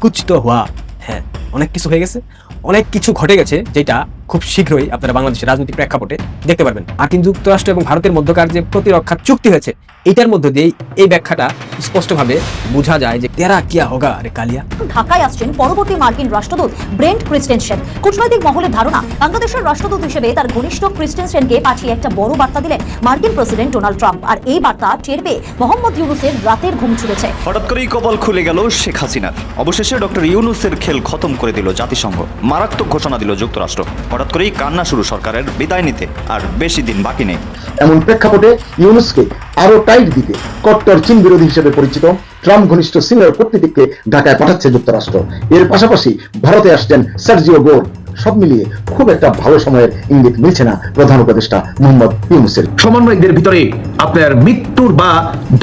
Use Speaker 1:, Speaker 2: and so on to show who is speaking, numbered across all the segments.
Speaker 1: কুছ তো হওয়া হ্যাঁ অনেক কিছু হয়ে গেছে। অনেক কিছু ঘটে গেছে যেটা খুব শীঘ্রই আপনারা বাংলাদেশের রাজনৈতিক প্রেক্ষাপটে দেখতে পারবেন। মার্কিন যুক্তরাষ্ট্র এবং ভারতের মধ্যকার যে প্রতিরক্ষা চুক্তি হয়েছে এটার মধ্য দিয়েই এই ব্যাখ্যাটা স্পষ্টভাবে বোঝা যায় যে তেরা কিয়া হোগা রে কালিয়া।
Speaker 2: ঢাকায় আসছেন পরবর্তী মার্কিন রাষ্ট্রদূত ব্রেন্ট ক্রিস্টেনসেন। কূটনৈতিক মহলের ধারণা বাংলাদেশের রাষ্ট্রদূত হিসেবে তার ঘনিষ্ঠ ক্রিস্টেনসেনকে পাঠিয়ে একটা বড় বার্তা দিলেন মার্কিন প্রেসিডেন্ট ডোনাল্ড ট্রাম্প। আর এই বার্তা টের পেয়ে মোহাম্মদ ইউনুসের রাতের ঘুম ছুটেছে
Speaker 3: হঠাৎ করেই কপাল খুলে গেল শেখ হাসিনার। অবশেষে ডক্টর ইউনুসের খেল খতম করে দিল জাতিসংঘ। মারাত্মক ঘোষণা দিল যুক্তরাষ্ট্র। হঠাৎ করেই কান্না শুরু সরকারের বিদায় নিতে আর বেশি দিন বাকি নেই।
Speaker 4: এমন প্রেক্ষাপটে ইউনুসকে আরও টাইট দিতে কট্টর চীন বিরোধী হিসেবে পরিচিত ট্রাম্প ঘনিষ্ঠ সিনিয়র কূটনীতিককে ঢাকায় পাঠাচ্ছে যুক্তরাষ্ট্র। এর পাশাপাশি ভারতে আসছেন সার্জিও গোর। সব মিলিয়ে খুব একটা ভালো সময়ের ইঙ্গিত মিলছে না প্রধান উপদেষ্টা মোহাম্মদ ইউনুসের।
Speaker 5: সমন্বয়কদের ভিতরে আপনার মৃত্যুর বা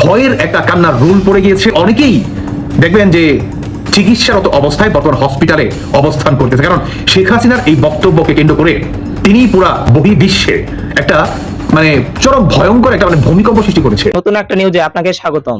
Speaker 5: ভয়ের একটা কান্নার রুল পড়ে গিয়েছে অনেকেই। দেখবেন যে চিকিৎসারত অবস্থায় বর্তমান হসপিটালে অবস্থান করতেছে। কারণ শেখ হাসিনার এই বক্তব্যকে কেন্দ্র করে তিনি পুরা বহির্বিশ্বে একটা মানে চরম ভয়ঙ্কর একটা মানে ভূমিকম্প সৃষ্টি করেছে।
Speaker 6: নতুন একটা নিউজে আপনাকে স্বাগতম।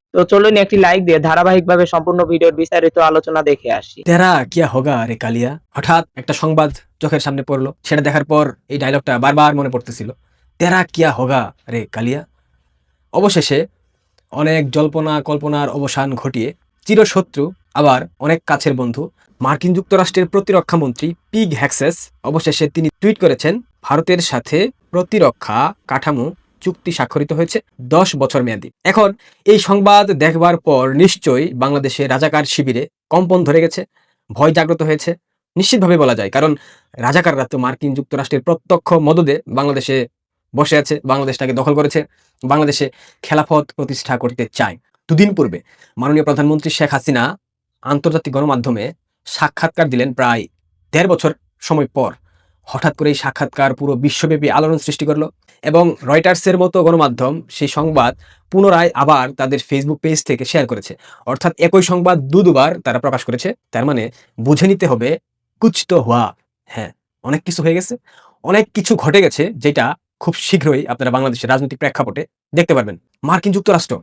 Speaker 6: তো চলুন একটি লাইক দিয়ে ধারাবাহিকভাবে সম্পূর্ণ ভিডিওর বিস্তারিত আলোচনা দেখে আসি।
Speaker 1: তেরা, কিয়া হোগা রে কালিয়া? হঠাৎ একটা সংবাদ চোখের সামনে পড়ল। সেটা দেখার পর এই ডায়লগটা বারবার মনে পড়তেছিল। তেরা, কিয়া হোগা রে কালিয়া? অবশেষে অনেক জল্পনা কল্পনার অবসান ঘটিয়ে চিরশত্রু, আবার অনেক কাছের বন্ধু, মার্কিন যুক্তরাষ্ট্রের প্রতিরক্ষা মন্ত্রী পিগ হ্যাক্সেস অবশেষে তিনি টুইট করেছেন, ভারতের সাথে প্রতিরক্ষা কাঠামো চুক্তি স্বাক্ষরিত হয়েছে দশ বছর মেয়াদী। এখন এই সংবাদ দেখবার পর নিশ্চয়ই বাংলাদেশে রাজাকার শিবিরে কম্পন ধরে গেছে, ভয় জাগ্রত হয়েছে। নিশ্চিতভাবে বলা যায়, কারণ রাজাকাররা তো মার্কিন যুক্তরাষ্ট্রের প্রত্যক্ষ মদদে বাংলাদেশে বসে আছে, বাংলাদেশটাকে দখল করেছে, বাংলাদেশে খেলাফত প্রতিষ্ঠা করতে চায়। দুদিন পূর্বে মাননীয় প্রধানমন্ত্রী শেখ হাসিনা আন্তর্জাতিক গণমাধ্যমে সাক্ষাৎকার দিলেন প্রায় দেড় বছর সময় পর। হঠাৎ করে এই সাক্ষাৎকার পুরো বিশ্বব্যাপী আলোড়ন সৃষ্টি করল। এবং রয়টার্সের মতো গণমাধ্যম সেই সংবাদ পুনরায় আবার তাদের ফেসবুক পেজ থেকে শেয়ার করেছে। অর্থাৎ একই সংবাদ দু দুবার তারা প্রকাশ করেছে, তার মানে বুঝে নিতে হবে কুছ তো হওয়া। হ্যাঁ অনেক কিছু হয়ে গেছে। অনেক কিছু ঘটে গেছে যেটা খুব শীঘ্রই আপনারা বাংলাদেশের রাজনৈতিক প্রেক্ষাপটে দেখতে পারবেন। মার্কিন যুক্তরাষ্ট্র।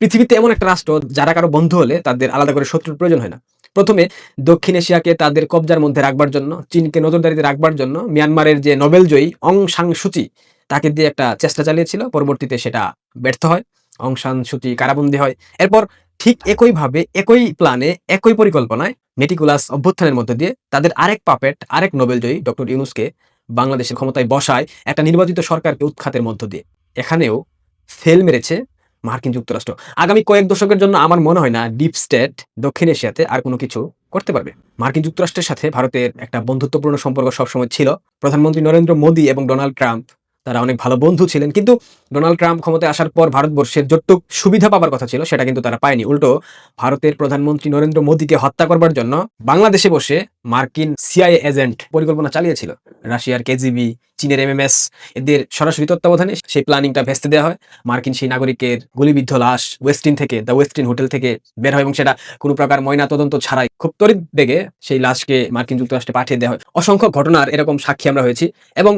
Speaker 1: পৃথিবীতে এমন একটা রাষ্ট্র যারা কারও বন্ধু হলে তাদের আলাদা করে শত্রুর প্রয়োজন হয় না। প্রথমে দক্ষিণ এশিয়াকে তাদের কবজার মধ্যে রাখবার জন্য, চীনকে নজরদারিতে রাখবার জন্য, মিয়ানমারের যে নোবেল জয়ী অং সাং সুচি তাকে দিয়ে একটা চেষ্টা চালিয়েছিল, পরবর্তীতে সেটা ব্যর্থ হয় অং সান সুচি কারাবন্দী হয়। এরপর ঠিক একইভাবে একই প্ল্যানে একই পরিকল্পনায় মেটিকুলাস অভ্যুত্থানের মধ্যে দিয়ে তাদের আরেক পাপেট, আরেক নোবেল জয়ী ডক্টর ইউনুসকে বাংলাদেশের ক্ষমতায় বসায় একটা নির্বাচিত সরকারকে উৎখাতের মধ্য দিয়ে। এখানেও ফেল মেরেছে মার্কিন যুক্তরাষ্ট্র। আগামী কয়েক দশকের জন্য আমার মনে হয় না ডিপ স্টেট দক্ষিণ এশিয়াতে আর কোনো কিছু করতে পারবে। মার্কিন যুক্তরাষ্ট্রের সাথে ভারতের একটা বন্ধুত্বপূর্ণ সম্পর্ক সবসময় ছিল। প্রধানমন্ত্রী নরেন্দ্র মোদী এবং ডোনাল্ড ট্রাম্প তারা অনেক ভালো বন্ধু ছিলেন। কিন্তু ডোনাল্ড ট্রাম্প ক্ষমতায় আসার পর ভারতবর্ষের যতটুক সুবিধা পাবার কথা ছিল, সেটা কিন্তু তারা পায়নি। উল্টো, ভারতের প্রধানমন্ত্রী নরেন্দ্র মোদীকে হত্যা করবার জন্য বাংলাদেশে বসে মার্কিন সিআইএ এজেন্ট পরিকল্পনা চালিয়েছিল। রাশিয়ার কেজিবি, চীনের এমএমএস, এদের সরাসরি তত্ত্বাবধানে সেই প্ল্যানিংটা ভেস্তে দেওয়া হয়। মার্কিন সেই নাগরিকের গুলিবিদ্ধ লাশ ওয়েস্টিন থেকে, দ্য ওয়েস্টিন হোটেল থেকে বের হয় এবং সেটা কোনো প্রকার ময়না তদন্ত ছাড়াই খুব তড়িৎ বেগে সেই লাশকে মার্কিন যুক্তরাষ্ট্রে পাঠিয়ে দেওয়া হয়। অসংখ্য ঘটনার এরকম সাক্ষী আমরা হয়েছি এবং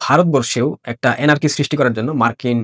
Speaker 1: ভারতবর্ষেও একটা এনার্কি সৃষ্টি করার জন্য মার্কিন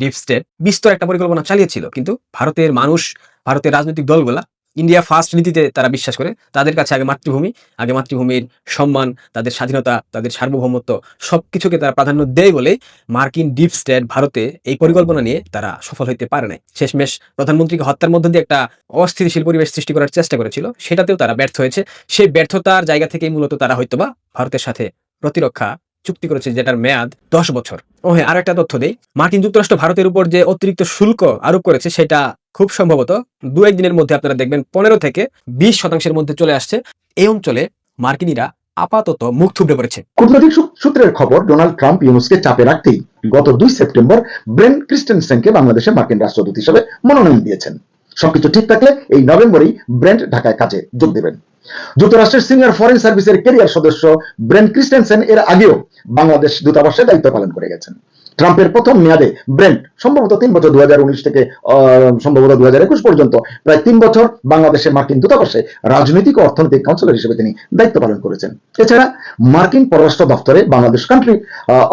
Speaker 1: ডিপ স্টেট বিস্তর একটা পরিকল্পনা চালিয়েছিল। কিন্তু ভারতের মানুষ, ভারতের রাজনৈতিক দলগুলা ইন্ডিয়া ফার্স্ট নীতিতে তারা বিশ্বাস করে, তাদের কাছে আগে মাতৃভূমি, আগে মাতৃভূমির সম্মান, তাদের স্বাধীনতা, তাদের সার্বভৌমত্ব সবকিছুকে তারা প্রাধান্য দেয় বলে মার্কিন ডিপ স্টেট ভারতে এই পরিকল্পনা নিয়ে তারা সফল হইতে পারে নাই। শেষমেশ প্রধানমন্ত্রীকে হত্যার মধ্য দিয়ে একটা অস্থিতিশীল পরিবেশ সৃষ্টি করার চেষ্টা করেছিল, সেটাতেও তারা ব্যর্থ হয়েছে। সেই ব্যর্থতার জায়গা থেকেই মূলত তারা হয়তোবা ভারতের সাথে প্রতিরক্ষা চুক্তি করেছে যেটার মেয়াদ দশ বছর। ও হ্যাঁ আর একটা তথ্য দেই। মার্কিন যুক্তরাষ্ট্র ভারতের উপর যে অতিরিক্ত শুল্ক আরোপ করেছে, সেটা খুব সম্ভবত দু একদিনের মধ্যে আপনারা দেখবেন পনেরো থেকে বিশ শতাংশের মধ্যে চলে আসছে। এই অঞ্চলে মার্কিনীরা আপাতত মুখ থুবড়ে পড়েছে।
Speaker 4: কূটনৈতিক সূত্রের খবর, ডোনাল্ড ট্রাম্প ইউনুসকে চাপে রাখতেই গত দুই সেপ্টেম্বর ব্রেন ক্রিস্টেনসেনকে বাংলাদেশে মার্কিন রাষ্ট্রদূত হিসেবে মনোনয়ন দিয়েছেন। সবকিছু ঠিক থাকলে এই নভেম্বরেই ব্রেন্ট ঢাকায় কাজে যোগ দেবেন। যুক্তরাষ্ট্রের সিনিয়র ফরেন সার্ভিসের কেরিয়ার সদস্য ব্রেন ক্রিস্টেনসেন এর আগেও বাংলাদেশ দূতাবাসে দায়িত্ব পালন করে গেছেন। ট্রাম্পের প্রথম মেয়াদে ব্রেন্ট, সম্ভবত তিন বছর দু হাজার উনিশ থেকে সম্ভবত দু হাজার একুশ পর্যন্ত, প্রায় তিন বছর বাংলাদেশে মার্কিন দূতাবাসে রাজনৈতিক ও অর্থনৈতিক কাউন্সিলর হিসেবে তিনি দায়িত্ব পালন করেছেন। এছাড়া মার্কিন পররাষ্ট্র দপ্তরে বাংলাদেশ কান্ট্রি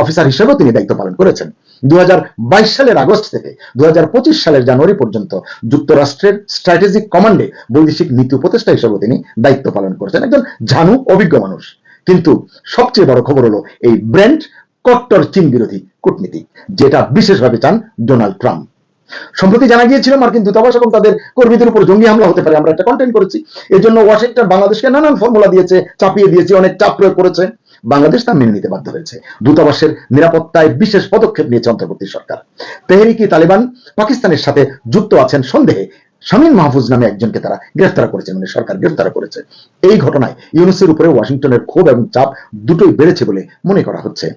Speaker 4: অফিসার হিসেবেও তিনি দায়িত্ব পালন করেছেন। দু হাজার বাইশ সালের আগস্ট থেকে দু হাজার পঁচিশ সালের জানুয়ারি পর্যন্ত যুক্তরাষ্ট্রের স্ট্র্যাটেজিক কমান্ডে বৈদেশিক নীতি উপদেষ্টা হিসেবেও তিনি দায়িত্ব পালন করেছেন। একজন ঝানু অভিজ্ঞ মানুষ। কিন্তু সবচেয়ে বড় খবর হলো এই ব্র্যান্ড কট্টর চীন বিরোধী কূটনীতি, যেটা বিশেষভাবে চান ডোনাল্ড ট্রাম্প। সম্প্রতি জানা গিয়েছিল মার্কিন দূতাবাস এবং তাদের কর্মীদের উপর জঙ্গি হামলা হতে পারে, আমরা একটা কন্টেন্ট করেছি। এর জন্য ওয়াশিংটন বাংলাদেশকে নানান ফর্মুলা দিয়েছে, চাপিয়ে দিয়েছে, অনেক চাপ প্রয়োগ করেছে। বাংলাদেশ তা মেনে নিতে বাধ্য হয়েছে। দূতাবাসের নিরাপত্তায় বিশেষ পদক্ষেপ নিয়েছে অন্তর্বর্তী সরকার। তেহরিকি তালিবান পাকিস্তানের সাথে যুক্ত আছেন সন্দেহে। শামীম মাহফুজ নামে একজনকে তারা গ্রেফতার করেছে মানে সরকার গ্রেফতার করেছে। এই ঘটনায় ইউনুসের উপরে ওয়াশিংটনের ক্ষোভ এবং চাপ দুটোই বেড়েছে বলে মনে করা হচ্ছে।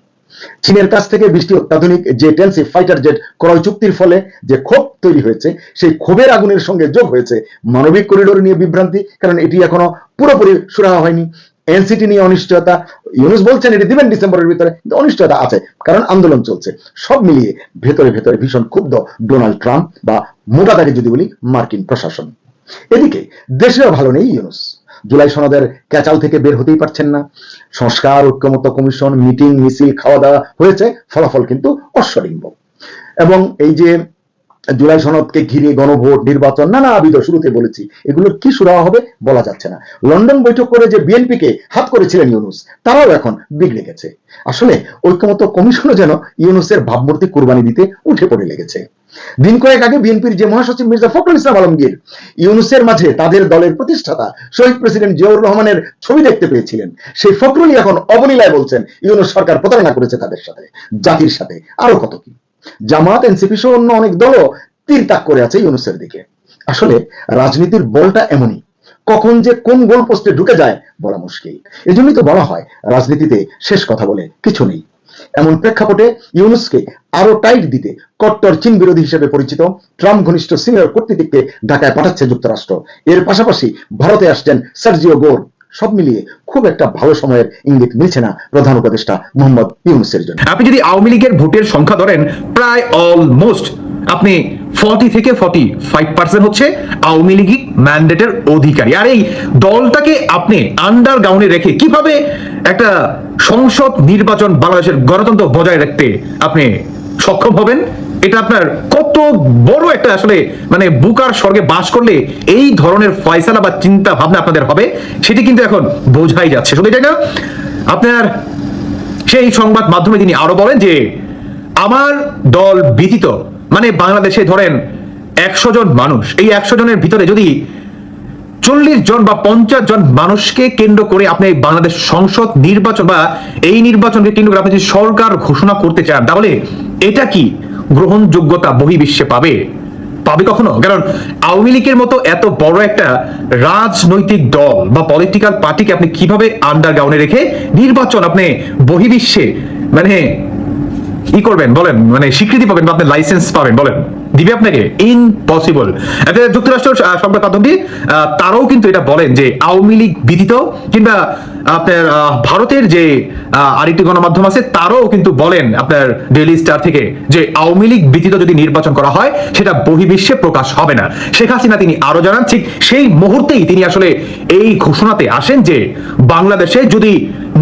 Speaker 4: চীনের কাছ থেকে বৃষ্টি অত্যাধুনিক যে টেন্সি ফাইটার জেট ক্রয় চুক্তির ফলে যে ক্ষোভ তৈরি হয়েছে, সেই ক্ষোভের আগুনের সঙ্গে যোগ হয়েছে মানবিক করিডোর নিয়ে বিভ্রান্তি, কারণ এটি এখনও পুরোপুরি সুরাহা হয়নি। এনসিটি নিয়ে অনিশ্চয়তা, ইউনুস বলছেন এটি দিবেন ডিসেম্বরের ভিতরে, কিন্তু অনিশ্চয়তা আছে, কারণ আন্দোলন চলছে। সব মিলিয়ে ভেতরে ভেতরে ভীষণ ক্ষুব্ধ ডোনাল্ড ট্রাম্প বা মোটা দাগে যদি বলি মার্কিন প্রশাসন। এদিকে দেশেও ভালো নেই ইউনুস। জুলাই সনদের ক্যাচাল থেকে বের হতেই পারছেন না। সংস্কার ঐক্যমত কমিশন, মিটিং, মিছিল খাওয়া দাওয়া হয়েছে, ফলাফল কিন্তু অশ্বডিম্ব এবং এই যে জুলাই সনদকে ঘিরে গণভোট, নির্বাচন, নানাবিধ শুরুতে বলেছি এগুলোর কি সুরাহা হবে বলা যাচ্ছে না। লন্ডন বৈঠক করে যে বিএনপিকে হাত করেছিলেন ইউনুস, তারাও এখন বিগড়ে গেছে আসলে ঐক্যমত কমিশনও যেন ইউনুসের ভাবমূর্তি কুরবানি দিতে উঠে পড়ে লেগেছে। দিন কয়েক আগে বিএনপির যে মহাসচিব মির্জা ফখরুল ইসলাম আলমগীর, ইউনুসের মাঝে তাদের দলের প্রতিষ্ঠাতা শহীদ প্রেসিডেন্ট জিয়াউর রহমানের ছবি দেখতে পেয়েছিলেন। সেই ফখরুলই এখন অবলীলায় বলছেন, ইউনুস সরকার প্রতারণা করেছে তাদের সাথে, জাতির সাথে, আরও কত কি। জামাত, এনসিপি সহ অন্য অনেক দলও তীর তাক করে আছে ইউনুসের দিকে। আসলে রাজনীতির বলটা এমনই, কখন যে কোন গোল পোস্টে ঢুকে যায় বলা মুশকিল। এজন্যই তো বলা হয়, রাজনীতিতে শেষ কথা বলে কিছু নেই। এমন প্রেক্ষাপটে ইউনুসকে আরও টাইট দিতে কট্টর চীন বিরোধী হিসেবে পরিচিত ট্রাম্প ঘনিষ্ঠ সিনিয়র কূটনীতিককে ঢাকায় পাঠাচ্ছে যুক্তরাষ্ট্র। এর পাশাপাশি ভারতে আসছেন সার্জিও গোর। সব মিলিয়ে খুব একটা ভালো সময়ের ইঙ্গিত মিলছে না প্রধান উপদেষ্টা মোহাম্মদ ইউনুসের জন্য।
Speaker 5: আপনি যদি আওয়ামী লীগের ভোটের সংখ্যা ধরেন, প্রায় অলমোস্ট আপনি ফর্টি থেকে ফর্টি ফাইভ পার্সেন্ট হচ্ছে আওয়ামী লীগ ম্যান্ডেটের অধিকারী। আর এই দলটাকে আপনি আন্ডার গ্রাউন্ডে রেখে কীভাবে একটা সংসদ নির্বাচন বাংলাদেশের গণতন্ত্র বজায় রাখতে আপনি সক্ষম হবেন? এটা আপনার কত বড় একটা আসলে মানে বুকার স্বর্গে বাস করলে এই ধরনের ফয়সালা বা চিন্তা ভাবনা আপনাদের হবে, সেটি কিন্তু এখন বোঝাই যাচ্ছে। শুধু এটাই না, আপনার সেই সংবাদ মাধ্যমে তিনি আরও বলেন যে, আমার দল ব্যতীত মানে বাংলাদেশে ধরেন একশো জন মানুষ, এই একশো জনের ভিতরে যদি চল্লিশ জন বা পঞ্চাশ জন মানুষকে কেন্দ্র করে আপনি বাংলাদেশ সংসদ নির্বাচন বা এই নির্বাচনকে কেন্দ্র করে আপনি যদি সরকার ঘোষণা করতে চান, তাহলে এটা কি গ্রহণযোগ্যতা বহির্বিশ্বে পাবে? পাবে কখনো? কারণ আওয়ামী লীগের মতো এত বড় একটা রাজনৈতিক দল বা পলিটিক্যাল পার্টিকে আপনি কীভাবে আন্ডারগ্রাউন্ডে রেখে নির্বাচন আপনি বহির্বিশ্বে মানে ই করবেন, বলেন মানে স্বীকৃতি পাবেন বা আপনি লাইসেন্স পাবেন, বলেন। দিবে আপনাকে? ইম্পসিবল যুক্তরাষ্ট্র সংবাদ মাধ্যম দিয়ে তারাও কিন্তু এটা বলেন যে আওয়ামী লীগ ব্যতীত কিংবা আপনার ভারতের যে আরেকটি গণমাধ্যম আছে, তারাও কিন্তু বলেন আপনার ডেইলি স্টার থেকে যে আওয়ামী লীগ ব্যতীত যদি নির্বাচন করা হয়, সেটা বহির্বিশ্বে প্রকাশ হবে না। শেখ হাসিনা তিনি আরও জানান, ঠিক সেই মুহূর্তেই তিনি আসলে এই ঘোষণাতে আসেন যে বাংলাদেশে যদি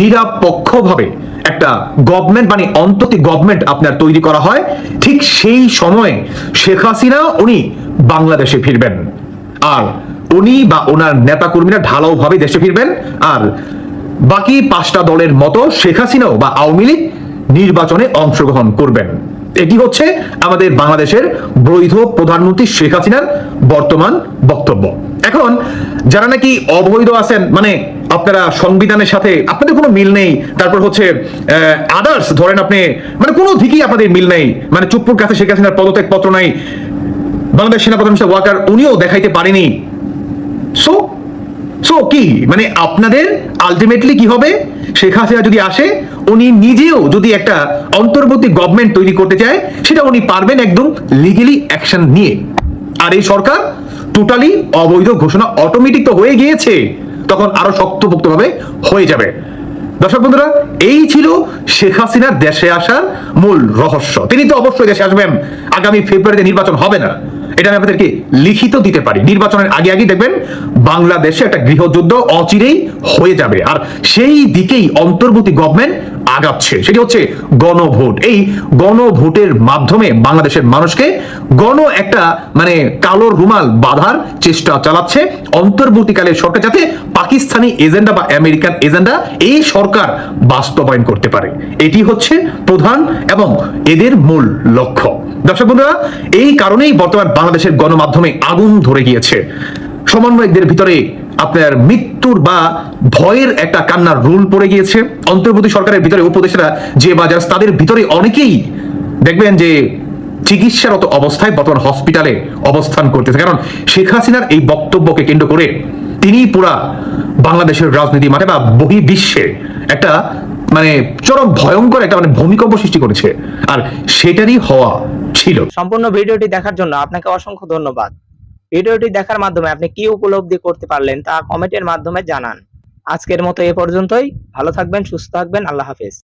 Speaker 5: নিরপেক্ষভাবে একটা গভর্নমেন্ট মানে অন্ততি গভর্নমেন্ট আপনার তৈরি করা হয়। ঠিক সেই সময়ে শেখ হাসিনা, উনি বাংলাদেশে ফিরবেন। আর উনি বা ওনার নেতাকর্মীরা ঢালাও ভাবে দেশে ফিরবেন। আর বাকি পাঁচটা দলের মতো শেখ হাসিনাও বা আওয়ামী লীগ নির্বাচনে অংশগ্রহণ করবেন। এটি হচ্ছে আমাদের বাংলাদেশের বৈধ প্রধানমন্ত্রী শেখ হাসিনার বর্তমান বক্তব্য। এখন যারা নাকি অবৈধ আছেন মানে আপনারা সংবিধানের সাথে আপনাদের কোনো মিল নেই, তারপর হচ্ছে আদার্স ধরেন আপনি মানে কোনো দিকেই আপনাদের মিল নেই মানে চুপ্পুর কাছে শেখ হাসিনার পদত্যাগ পত্র নাই, বাংলাদেশ সেনাপ্রধান ওয়াকার, উনিও দেখাইতে পারেনি। সো সো কি? মানে আপনাদের আলটিমেটলি কি হবে? শেখ হাসিনা যদি আসে, উনি নিজেও যদি একটা অন্তর্বর্তী গভর্নমেন্ট তৈরি করতে চায়, সেটা উনি পারবেন একদম লিগেলি অ্যাকশন নিয়ে। আর এই সরকার টোটালি অবৈধ ঘোষণা অটোমেটিক তো হয়ে গিয়েছে, তখন আরও শক্তপোক্তভাবে হয়ে যাবে। দর্শক বন্ধুরা, এই ছিল শেখ হাসিনার দেশে আসার মূল রহস্য। তিনি তো অবশ্যই দেশে আসবেন। আগামী ফেব্রুয়ারিতে নির্বাচন হবে না। এটা আমি আপনাদেরকে লিখিত দিতে পারি। নির্বাচনের আগে আগে দেখবেন, বাংলাদেশে একটা গৃহযুদ্ধ অচিরেই হয়ে যাবে। আর সেই দিকেই অন্তর্বর্তী গভর্নমেন্ট আগাচ্ছে। সেটি হচ্ছে গণভোট। এই গণভোটের মাধ্যমে বাংলাদেশের মানুষকে গণ একটা মানে কালো রুমাল বাঁধার চেষ্টা চালাচ্ছে। অন্তর্বর্তীকালে সরকার যাতে পাকিস্তানি এজেন্ডা বা আমেরিকান এজেন্ডা এই সরকার বাস্তবায়ন করতে পারে। এটি হচ্ছে প্রধান এবং এদের মূল লক্ষ্য। দর্শক বন্ধুরা, এই কারণেই বর্তমান বাংলাদেশের গণমাধ্যমে আগুন ধরে গিয়েছে। সমন্বয়কদের ভিতরে আপনার মৃত্যুর বা ভয়ের একটা কান্নার রুল পড়ে গিয়েছে। অন্তর্বর্তী সরকারের ভিতরে উপদেষ্টা যে বাজার তাদের ভিতরে অনেকেই দেখবেন যে চিকিৎসারত অবস্থায় বর্তমান হসপিটালে অবস্থান করতেছে। কারণ শেখ হাসিনার এই বক্তব্যকে কেন্দ্র করে তিনি পুরা বাংলাদেশের রাজনীতি মাঠে বা বহি বিশ্বে একটা মানে চরম ভয়ঙ্কর একটা মানে ভূমিকম্প সৃষ্টি করেছে। আর সেটারই হওয়া ছিল।
Speaker 6: সম্পূর্ণ ভিডিওটি দেখার জন্য আপনাকে অসংখ্য ধন্যবাদ। ভিডিওটি দেখার মাধ্যমে আপনি কি উপলব্ধি করতে পারলেন তা কমেন্টের মাধ্যমে জানান। আজকের মতো এ পর্যন্তই। ভালো থাকবেন, সুস্থ থাকবেন। আল্লাহ হাফেজ।